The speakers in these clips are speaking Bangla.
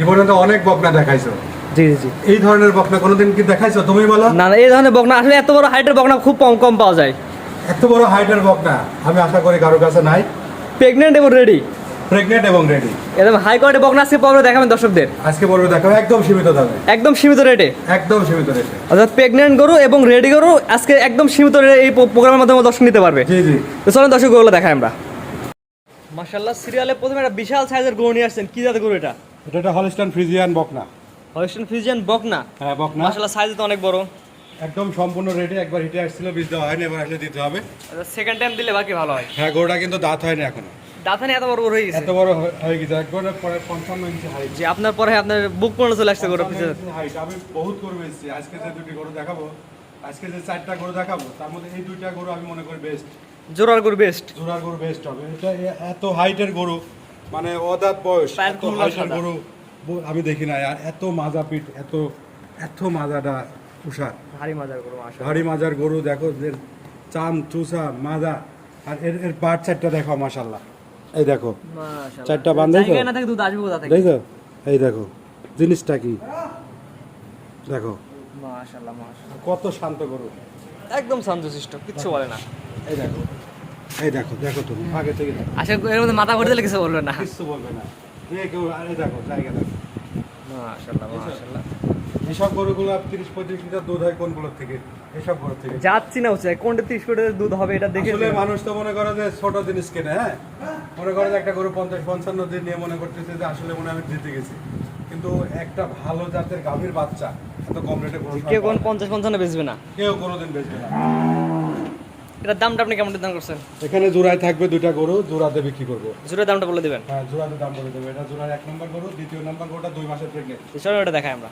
জীবনে তো অনেক বকনা দেখাইছো। জি জি এই ধরনের বকনা কোনোদিন কি দেখাইছো? তুমি বলো। না না এই ধরনের বকনা আসলে এত বড় হাইটের বকনা খুব কম কম পাওয়া যায়। এত বড় হাইটের বকনা আমি আশা করি কারও কাছে নাই। প্রেগনেন্ট এবং রেডি প্রেগনেন্ট এবং রেডি একদম হাই কোয়ালিটি বকনা আজকে পাবো দেখাবেন দর্শকদের। আজকে একদম সীমিত দামে। একদম সীমিত রেটে একদম সীমিত রেটে অর্থাৎ প্রেগনেন্ট গরু এবং রেডি গরু আজকে একদম সীমিত রেটে এই প্রোগ্রামের মাধ্যমে দর্শক নিতে পারবে। জি জি। তো চলেন দর্শক গরুগুলো দেখাই আমরা। মাশাল্লাহ সিরিয়ালে প্রথমে একটা বিশাল সাইজের গরু নিয়ে আসছেন। কি জাতের গরু এটা? এটা একটা হলস্টান ফ্রিজিয়ান বকনা। হলিস্টন ফিজিয়ান বকনা? হ্যাঁ বকনা। মাশাল্লাহ সাইজ তো অনেক বড়। একদম সম্পূর্ণ রেডি একবার হিটে আসছিল বীজ দেওয়া হয়নি এবার আসলে দিতে হবে। সেকেন্ড টাইম দিলে বাকি ভালো হয়। হ্যাঁ গরুটা কিন্তু দাঁত হয়নি এখনও। দাঁতানি এত বড় হয়ে গেছে। এত বড় হয়ে- গেছে একবার পরে পঞ্চান্ন ইঞ্চি হাইট যে আপনার পরে আপনার বুক পড়ে চলে আসছে গরু পিছনে। হাইট আমি বহুত গরু এসেছি আজকে যে দুটি গরু দেখাবো আজকে যে চারটা গরু দেখাবো তার মধ্যে এই দুইটা গরু আমি মনে করি বেস্ট জোরার গরু বেস্ট জোড়ার গরু বেস্ট হবে। এটা এত হাইটের গরু মানে অদাত বয়স। গরু আমি দেখি আর এত মাজা পিঠ এত এত মাজাটা উষার ভারী মজার গরু ভারী মাজার গরু দেখো এর চাম চুষা মাজা আর এর এর পাট চারটা দেখো মাশাল্লাহ এই দেখো চারটা বান্ধে তো? জায়গা না থাকে দুধ আসবে কোথা থেকে? দেখো এই দেখো জিনিসটা কি? দেখো। কত শান্ত গরু। একদম শান্তশিষ্ট কিচ্ছু বলে না। এই দেখো। এই দেখো দেখো তুমি আগে থেকে আশা এর মধ্যে মাথা দিলে কিছু বলবে না। কিচ্ছু বলবে না। আরে দেখো জায়গা দেখো। এসব গরুগুলো তিরিশ পঁয়ত্রিশ লিটার দুধ হয় কোনগুলোর থেকে? এসব গরু থেকে। যাচ্ছি না হচ্ছে কোনটা তিরিশ দুধ হবে এটা দেখে আসলে মানুষ তো মনে করে যে ছোট জিনিস কেনে হ্যাঁ? মনে করে যে একটা গরু পঞ্চাশ পঞ্চান্ন দিন নিয়ে মনে করতেছে যে আসলে মনে হয় আমি জিতে গেছি। কিন্তু একটা ভালো জাতের গাভীর বাচ্চা এত কম রেটে কেউ কোন পঞ্চাশ পঞ্চান্ন বেচবে না। কেউ কোনোদিন বেচবে না। এটার দামটা আপনি কেমন নির্ধারণ করছেন? এখানে জোড়ায় থাকবে দুইটা গরু জোড়াতে বিক্রি করব। জোরের দামটা বলে দেবেন। হ্যাঁ জোড়াতে দাম বলে দেবো। এটা জোড়ার এক নম্বর গরু দ্বিতীয় নম্বর গরুটা দুই মাসের প্রেগনেন্ট চলো এটা দেখাই আমরা।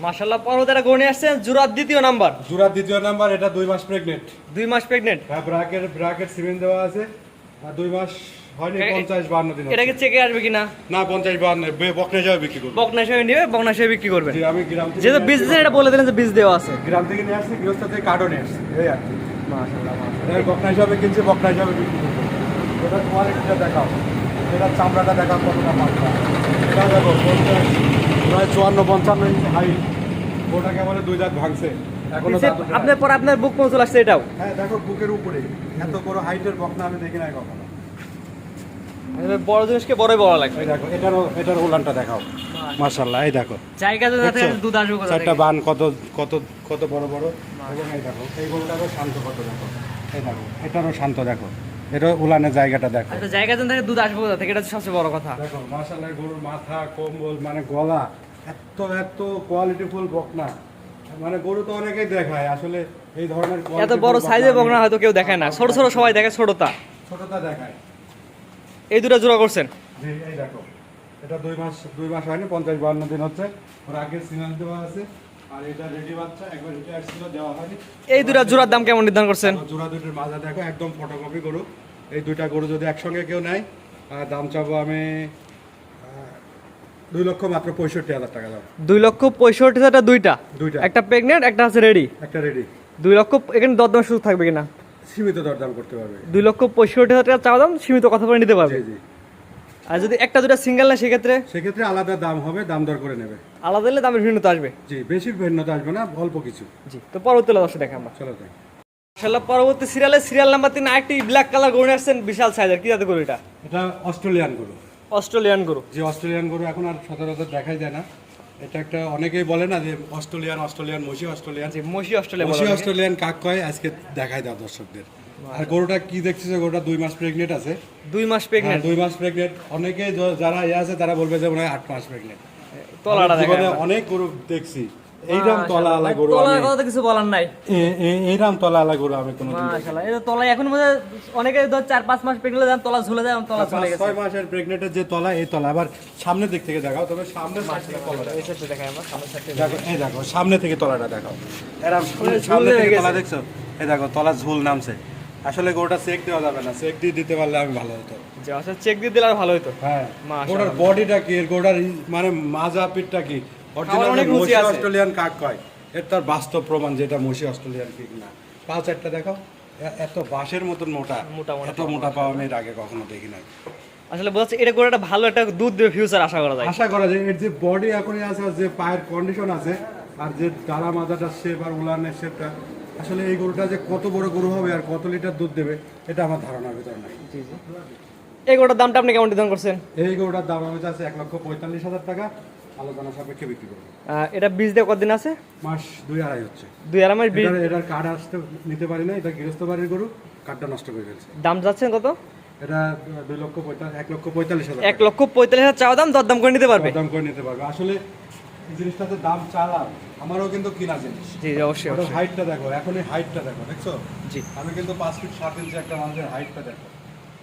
মাশাল্লাহ পর্বত একটা গরু নিয়ে আসছেন দ্বিতীয় নাম্বার। জোড়ার দ্বিতীয় নাম্বার এটা দুই মাস প্রেগনেন্ট দুই মাস প্রেগনেন্ট হ্যাঁ ব্রাকেট ব্রাকেট সিমেন্ট দেওয়া আছে। আর দুই মাস হয়নি এ- পঞ্চাশ বান্ন দিন এটা কি চেকে আসবে কিনা? না পঞ্চাশ বান্ন বে- বকনা হিসাবে বিক্রি করব। বকনা হিসেবে নিবে বকনা হিসেবে বিক্রি করবেন জি, আমি গ্রাম থেকে যেহেতু নিয়ে বীজ আসছি। এটা বলে দিলেন যে বীজ দেওয়া আছে। গ্রাম থেকে নিয়ে আসছি গৃহস্থ থেকে কার্ডও নিয়ে আসছি। এই আর বকনা হিসাবে কিনছি বকনা হিসাবে বিক্রি করব এটা কোয়ালিটিটা দেখাও। এটা চামড়াটা দেখাও কতটা পাতলা এটা দেখো পঞ্চাশ প্রায় চুয়ান্ন পঞ্চান্ন ইঞ্চি দুই দাঁত ভাঙছে। আপনার পর আপনার বুক পৌঁছল আসছে এটাও? হ্যাঁ দেখো বুকের উপরে। এত বড় হাইটের বকনা আমি দেখি না কখনো। বড় জিনিসকে বড়ই বড় লাগবে। দেখো এটারও এটার উলানটা দেখাও। মাশাল্লাহ এই দেখো। জায়গা যদি না দুধ আসবে কোথা চারটা বান কত কত কত বড় বড়? এবং এই দেখো এই গরুটারও শান্ত কত দেখো। এই দেখো এটারও শান্ত দেখো। এটা উলানের জায়গাটা দেখো। একটা জায়গা যদি না দুধ আসবে কোথা থেকে? এটা সবচেয়ে বড় কথা। দেখো গরুর মাথা কম্বল মানে গলা এত এত কোয়ালিটিফুল বকনা। মানে গরু তো অনেকেই দেখায় আসলে এই ধরনের এত বড় সাইজের বকনা বকনা হয়তো কেউ দেখায় না। ছোট ছোট সবাই দেখে ছোটটা। ছোটটা দেখায়। এই দুটো জোড়া করছেন? জি এই দেখো। এটা দুই মাস দুই মাস হয়নি পঞ্চাশ বান্ন দিন হচ্ছে। ওর আগে সিনাল দেওয়া আছে। আর এটা রেডি বাচ্চা একবার এটা আসছিল দেওয়া হয়নি। এই দুটো জোড়ার দাম কেমন নির্ধারণ করছেন? জোড়া দুটোর মাজা দেখো একদম ফটোকপি গরু। এই দুইটা গরু যদি একসঙ্গে কেউ নেয় দাম চাবো আমি দুই লক্ষ মাত্র পঁয়ষট্টি হাজার টাকা দাম। দুই লক্ষ পঁয়ষট্টি হাজার দুইটা। দুইটা। একটা প্রেগনেন্ট একটা আছে রেডি একটা রেডি দুই লক্ষ এখানে দরদাম সুযোগ থাকবে কিনা? সীমিত দরদাম করতে পারবে। দুই লক্ষ পঁয়ষট্টি হাজার টাকা চাওয়া দাম সীমিত কথা বলে নিতে পারবে। জি জি। আর যদি একটা দুটা সিঙ্গেল না সেক্ষেত্রে? সেক্ষেত্রে আলাদা দাম হবে দাম দর করে নেবে। আলাদা দিলে দামের ভিন্নতা আসবে। জি বেশি ভিন্নতা আসবে না অল্প কিছু। জি তো পরবর্তী দর্শক দেখে আমরা। চলো তাই মাশাআল্লাহ পরবর্তী সিরিয়ালে সিরিয়াল নাম্বার তিন আরেকটি ব্ল্যাক কালার গরু আসছেন বিশাল সাইজের কি জাতে গরু এটা? এটা অস্ট্রেলিয়ান গরু। অস্ট্রেলিয়ান গরু। যে অস্ট্রেলিয়ান গরু এখন আর সচরাচর দেখাই যায় না। এটা একটা অনেকেই বলে না যে অস্ট্রেলিয়ান অস্ট্রেলিয়ান মসি অস্ট্রেলিয়ান। মসি অস্ট্রেলিয়ান মসি অস্ট্রেলিয়ান কাক কয়? আজকে দেখাই দাও দর্শকদের। আর গরুটা কি দেখছিস গরুটা দুই মাস প্রেগনেন্ট আছে। দুই মাস হ্যাঁ, প্রেগনেন্ট দুই মাস প্রেগনেন্ট অনেকে যারা ইয়ে আছে তারা বলবে যে মনে হয় আট মাস প্রেগনেন্ট তলাটা দেখা অনেক গরু দেখছি। এইরকম তলা আলা গরু তলার কথা কিছু বলার নাই। এ- এ- এইরকম তলা আলা গরু আমি কোনো মাশাআল্লাহ। এটা তলায় এখন হয় অনেকে ধর চার পাঁচ মাস প্রেগনেন্ট যান তলা ঝুলে যায় তলা চলে গেছে। ছয় মাসের প্রেগনেন্টের যে তলা এই তলা। আবার সামনের দিক থেকে দেখাও তবে side থেকে তলাটা এই সাইডে দেখাই আমরা সামনের সাইডে দেখো এই দেখো সামনে থেকে তলাটা দেখাও। এরম সামনে- সামনে থেকে তলা দেখছ? এই দেখো তলা ঝুল নামছে। আসলে গরুটা চেক দেওয়া যাবে না। চেক দিয়ে দিতে পারলে আমি ভালো হতো। যে আসলে চেক দিয়ে দিলে আর ভালো হতো হ্যাঁ। গোটার বডিটা কি? এর গোটার মানে মাজা পিঠটা কি? অস্ট্রেলিয়ান কাক কয় এর তার বাস্তব প্রমাণ যেটা মসি অস্ট্রেলিয়ান পিক না পা চারটা দেখাও। এত বাঁশের মতন মোটা। এত মোটা। পাওয়া আমি এর আগে কখনো দেখি নাই। আসলে যাচ্ছে এটা করে একটা ভালো একটা দুধ দেবে ফিউচার আশা করা যায়। আশা করা যায় এর যে বডি এখনই আছে আর যে পায়ের কন্ডিশন আছে আর যে ডালা মাজাটা শেপ আর উলানের শেপটা আসলে এই গরুটা যে কত বড় গরু হবে আর কত লিটার দুধ দেবে এটা আমার ধারণার ভিতরে নাই। জি জি। এই গোটার দামটা আপনি কেমন নির্ধারণ করছেন? এই গরুটার দাম আমি আছে এক লক্ষ পঁয়তাল্লিশ হাজার টাকা। আলোচনা সাপেক্ষে বিক্রি করব। এটা বীজ দিয়ে কতদিন আছে? মাস দুই আড়াই হচ্ছে। দুই আড়াই মাস বীজ? এটার কার্ড আসতে নিতে পারি না এটা গৃহস্থ বাড়ির গরু কার্ডটা নষ্ট করে ফেলছে। দাম যাচ্ছেন কত? এটা দুই লক্ষ পঁয়তাল্লিশ এক লক্ষ পঁয়তাল্লিশ হাজার এক লক্ষ পঁয়তাল্লিশ হাজার চাওয়া দাম দরদাম করে নিতে পারবে? দাম করে নিতে পারবে। আসলে এই জিনিসটাতে দাম চালাম আমারও কিন্তু কিনা জিনিস। জি অবশ্যই অবশ্যই। হাইটটা দেখো এখন এই হাইটটা দেখো দেখছ? জি। আমি কিন্তু পাঁচ ফিট সাত ইঞ্চি একটা মানুষের হাইটটা দেখো।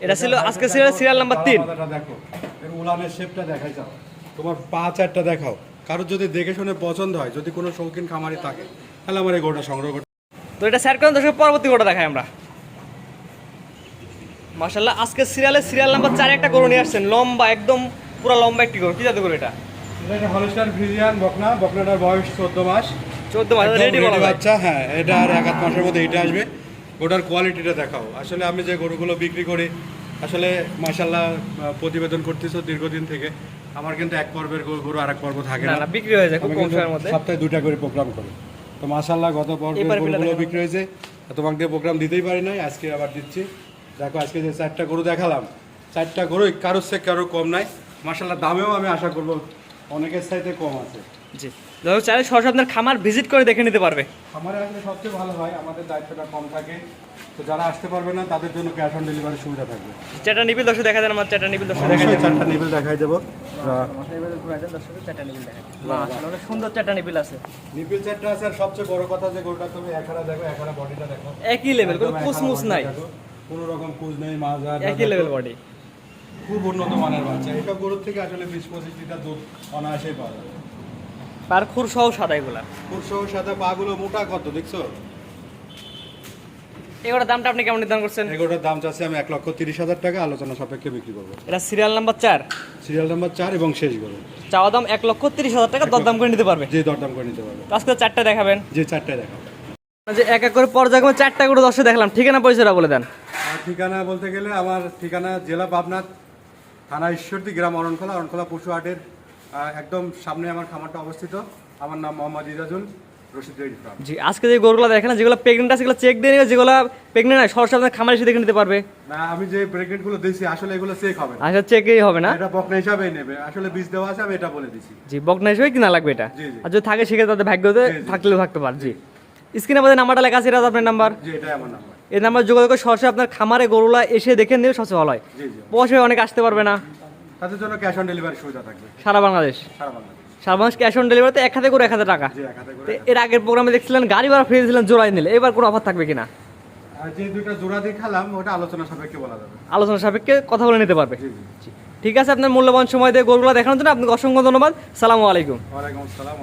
এটা ছিল আজকে সিরিয়াল সিরিয়াল নাম্বার তিন। দেখো এর উলানের শেপটা দেখাই যাও। তোমার পা চারটা দেখাও। কারোর যদি দেখে শুনে পছন্দ হয় যদি কোনো শৌখিন খামারি থাকে তাহলে আমার এই গরুটা সংগ্রহ করতে তো এটা স্যার করেন দর্শক পরবর্তী গোটা দেখাই আমরা। মাশাল্লাহ আজকে সিরিয়ালে সিরিয়াল নাম্বার চারে একটা গরু নিয়ে আসছেন। লম্বা একদম পুরো লম্বা একটি গরু। কি জাতে গরু এটা? এটা হলস্টার ফ্রিজিয়ান বকনা। বকনাটার বয়স চোদ্দ মাস। চোদ্দ মাস একদম রেডি বলা বাচ্চা হ্যাঁ এটা আর এক আধ মাসের মধ্যে এটা আসবে। ওটার কোয়ালিটিটা দেখাও। আসলে আমি যে গরুগুলো বিক্রি করি আসলে মাসাল্লাহ প্রতিবেদন করতেছো দীর্ঘদিন থেকে। আমার কিন্তু এক পর্বের গরু আর এক পর্ব থাকে না বিক্রি হয়ে যায় খুব কম সময়ের মধ্যে। সপ্তাহে দুইটা করে প্রোগ্রাম করে। তো মাসাল্লাহ গত পর্বের গরুগুলো বিক্রি হয়েছে। তোমাকে প্রোগ্রাম দিতেই পারি নাই আজকে আবার দিচ্ছি। দেখো আজকে যে চারটা গরু দেখালাম চারটা গরুই কারোর সে কারও কম নাই। মাসাল্লাহ দামেও আমি আশা করব অনেকের চাইতে কম আছে। জি। দর্শক চাইলে সরাসরি আপনার খামার ভিজিট করে দেখে নিতে পারবে। খামারে আসলে সবচেয়ে ভালো হয় আমাদের দায়িত্বটা কম থাকে। তো যারা আসতে পারবে না তাদের জন্য ক্যাশ অন ডেলিভারি সুবিধা থাকবে। চারটা নিবিল দর্শক দেখা দেন আমার চারটা নিবিল দর্শক দেখা দেন। চারটা নিবেল দেখাই দেবো। অনেক সুন্দর চারটা নিবিল আছে। নিপিল চারটা আছে আর সবচেয়ে বড় কথা যে গরুটা তুমি এখানে দেখো এখানে বডিটা দেখো। একই লেভেল কোনো কুসমুস নাই। কোনো রকম কুজ নেই মাজার একই লেভেল বডি খুব উন্নত মানের বাচ্চা। এটা গরুর থেকে আসলে বিশ পঁচিশ লিটার দুধ অনায়াসেই পাওয়া যাবে পার খুর সহ সাদা এগুলা? খুব সহ সাদা পাগুলো মোটা কত দেখছ? এগুলোর দামটা আপনি কেমন নির্ধারণ করছেন? এগুলোর দাম চাচ্ছে আমি এক লক্ষ তিরিশ হাজার টাকা আলোচনা সাপেক্ষে বিক্রি করব। এটা সিরিয়াল নাম্বার চার? সিরিয়াল নাম্বার চার এবং শেষ গরু। চাওয়া দাম এক লক্ষ তিরিশ হাজার টাকা দরদাম করে নিতে পারবে? যে দরদাম করে নিতে পারবে। আজকে চারটা দেখাবেন। যে চারটায় দেখাবো। যে এক এক করে পর্যায়ক্রমে চারটা করে দর্শক দেখলাম। ঠিকানা পরিচয়টা বলে দেন। ঠিকানা বলতে গেলে আমার ঠিকানা জেলা পাবনা থানা ঈশ্বরদী গ্রাম অরণখোলা অরণখোলা পশু হাটের একদম সামনে আমার খামারটা অবস্থিত। আমার নাম মোহাম্মদ ইজাজুল জি আজকে যে গরুগুলো দেখেন যেগুলো প্রেগনেন্ট আছে সেগুলো চেক দিয়ে নিবে যেগুলো প্রেগনেন্ট নয় সরাসরি আপনার খামারে এসে দেখে নিতে পারবে। না আমি যে প্রেগনেন্টগুলো দিয়েছি আসলে এগুলো চেক হবে আচ্ছা চেকই হবে না? এটা বকনা হিসাবেই নেবে। আসলে বীজ দেওয়া আছে আমি এটা বলে দিছি। জি বকনা হিসেবে কিনা লাগবে এটা? জি, জি। আর যদি থাকে সেক্ষেত্রে তাদের ভাগ্যতে জি, জি। থাকলেও থাকতে পারে জি। স্ক্রিনে আমাদের নাম্বারটা লেখা আছে এটা আপনার নাম্বার। যে এটাই আমার নাম্বার। এই নাম্বার যোগাযোগ করে সরাসরি আপনার খামারে গরুলা এসে দেখে নিলে সবচেয়ে ভালো হয় বসে অনেক আসতে পারবে না। তাদের জন্য ক্যাশ অন ডেলিভারি সুবিধা থাকবে। সারা বাংলাদেশ। সারা বাংলাদেশ। সারা বাংলাদেশ ক্যাশ অন ডেলিভারিতে এক হাতে করে এক হাজার টাকা। এর আগের প্রোগ্রামে দেখছিলেন গাড়ি ভাড়া ফ্রি দিয়েছিলেন জোড়াই নিলে। এবার কোনো অফার থাকবে কিনা? যে দুইটা জোড়া দিয়ে খেলাম ওটা আলোচনা সাপেক্ষে বলা যাবে। আলোচনা সাপেক্ষে কথা বলে নিতে পারবে। ঠিক আছে আপনার মূল্যবান সময় দিয়ে গরুগুলো দেখানোর জন্য আপনাকে অসংখ্য ধন্যবাদ। সালামু আলাইকুম। ওয়ালাইকুম আসসালাম।